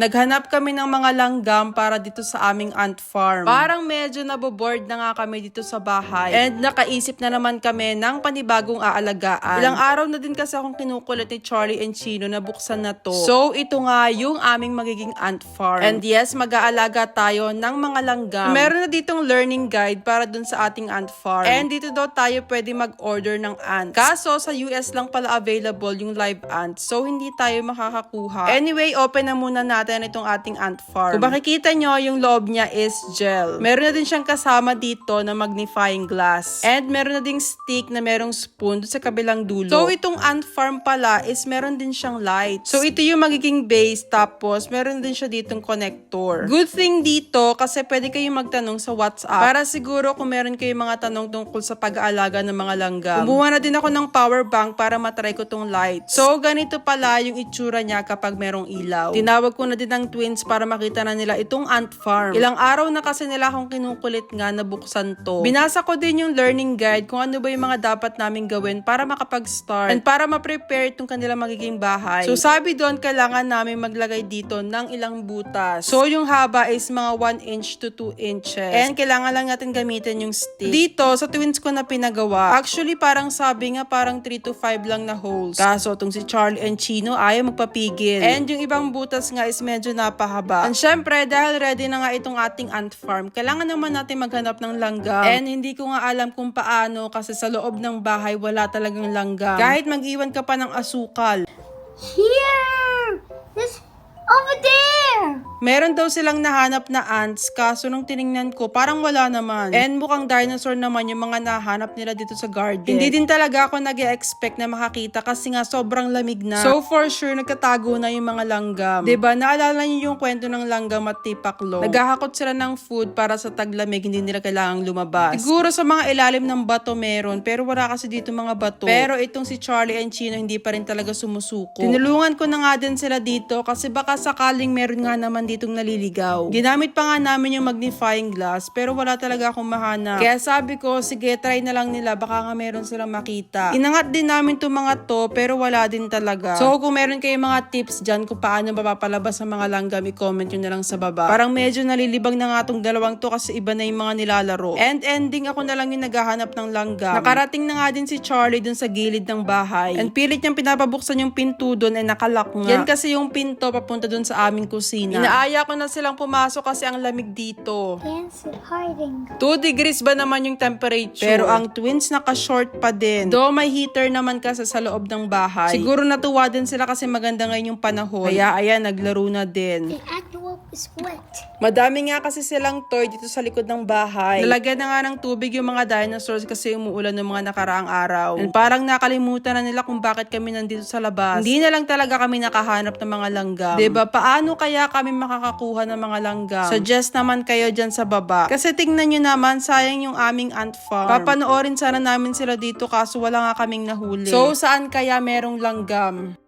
Naghanap kami ng mga langgam para dito sa aming ant farm. Parang medyo naboboard na nga kami dito sa bahay. And nakaisip na naman kami ng panibagong aalagaan. Ilang araw na din kasi akong kinukulit ni Charlie and Chino na buksan na to. So, ito nga yung aming magiging ant farm. And yes, mag-aalaga tayo ng mga langgam. Meron na ditong learning guide para dun sa ating ant farm. And dito daw tayo pwede mag-order ng ants. Kaso, sa US lang pala available yung live ants. So, hindi tayo makakakuha. Anyway, open na muna natin itong ating ant farm. Kung makikita nyo, yung loob niya is gel. Meron na din siyang kasama dito na magnifying glass. And meron na ding stick na merong spoon sa kabilang dulo. So, itong ant farm pala is meron din siyang lights. So, ito yung magiging base tapos meron din siya ditong connector. Good thing dito kasi pwede kayong magtanong sa WhatsApp para siguro kung meron kayong mga tanong tungkol sa pag-aalaga ng mga langgam. Kumuha na din ako ng power bank para matry ko tong light. So, ganito pala yung itsura niya kapag merong ilaw. Tinawag ko na din ang twins para makita na nila itong ant farm. Ilang araw na kasi nila akong kinukulit nga na buksan to. Binasa ko din yung learning guide kung ano ba yung mga dapat namin gawin para makapag-start and para ma-prepare itong kanilang magiging bahay. So, sabi doon, kailangan namin maglagay dito ng ilang butas. So, yung haba is mga 1 inch to 2 inches. And kailangan lang natin gamitin yung stick. Dito, sa twins ko na pinagawa, actually parang sabi nga parang 3 to 5 lang na holes. Kaso, itong si Charlie and Chino ayaw magpapigil. And yung ibang butas nga is medyo napahaba. And syempre, dahil ready na nga itong ating ant farm, kailangan naman natin maghanap ng langgam. And hindi ko nga alam kung paano kasi sa loob ng bahay wala talagang langgam. Kahit mag-iwan ka pa ng asukal. Here! Meron daw silang nahanap na ants, kaso nung tiningnan ko, parang wala naman. And mukhang dinosaur naman yung mga nahanap nila dito sa garden. Hindi din talaga ako nag expect na makakita kasi nga sobrang lamig na. So for sure, nagkatago na yung mga langgam. ba Naalala niyo yung kwento ng langgam at tipaklo? Naghahakot sila ng food para sa taglamig, hindi nila kailangang lumabas. Siguro sa mga ilalim ng bato meron, pero wala kasi dito mga bato. Pero itong si Charlie and Chino hindi pa rin talaga sumusuko. Tinulungan ko na nga din sila dito kasi baka sakaling meron nga naman ditong naliligaw. Ginamit pa nga namin yung magnifying glass pero wala talaga akong mahanap. Kaya sabi ko, sige try na lang nila baka nga meron silang makita. Inangat din namin itong mga to pero wala din talaga. So kung meron kayong mga tips dyan kung paano mapapalabas ang mga langgam, i-comment nyo na lang sa baba. Parang medyo nalilibang na nga tong dalawang to kasi iba na yung mga nilalaro. And ending ako na lang yung naghahanap ng langgam. Nakarating na nga din si Charlie dun sa gilid ng bahay. And pilit niyang pinapabuksan yung pinto dun ay nakalak nga. Yan kasi yung pinto papunta dun sa aming kusina. Inaaya ko na silang pumasok kasi ang lamig dito. 2 degrees ba naman yung temperature? Pero ang twins naka-short pa din. Do may heater naman kasi sa loob ng bahay. Siguro natuwa din sila kasi maganda ngayon yung panahon. Kaya ayan, naglaro na din. Envelope is wet. Madami nga kasi silang toy dito sa likod ng bahay. Nalagyan na nga ng tubig yung mga dinosaurs kasi umuulan ng mga nakaraang araw. And parang nakalimutan na nila kung bakit kami nandito sa labas. Hindi na lang talaga kami nakahanap ng mga langgam. 'Di ba? Paano kaya kami makakakuha ng mga langgam? Suggest naman kayo dyan sa baba. Kasi tingnan nyo naman, sayang yung aming ant farm. Papanoorin sana namin sila dito kaso wala nga kaming nahuli. So, saan kaya merong langgam?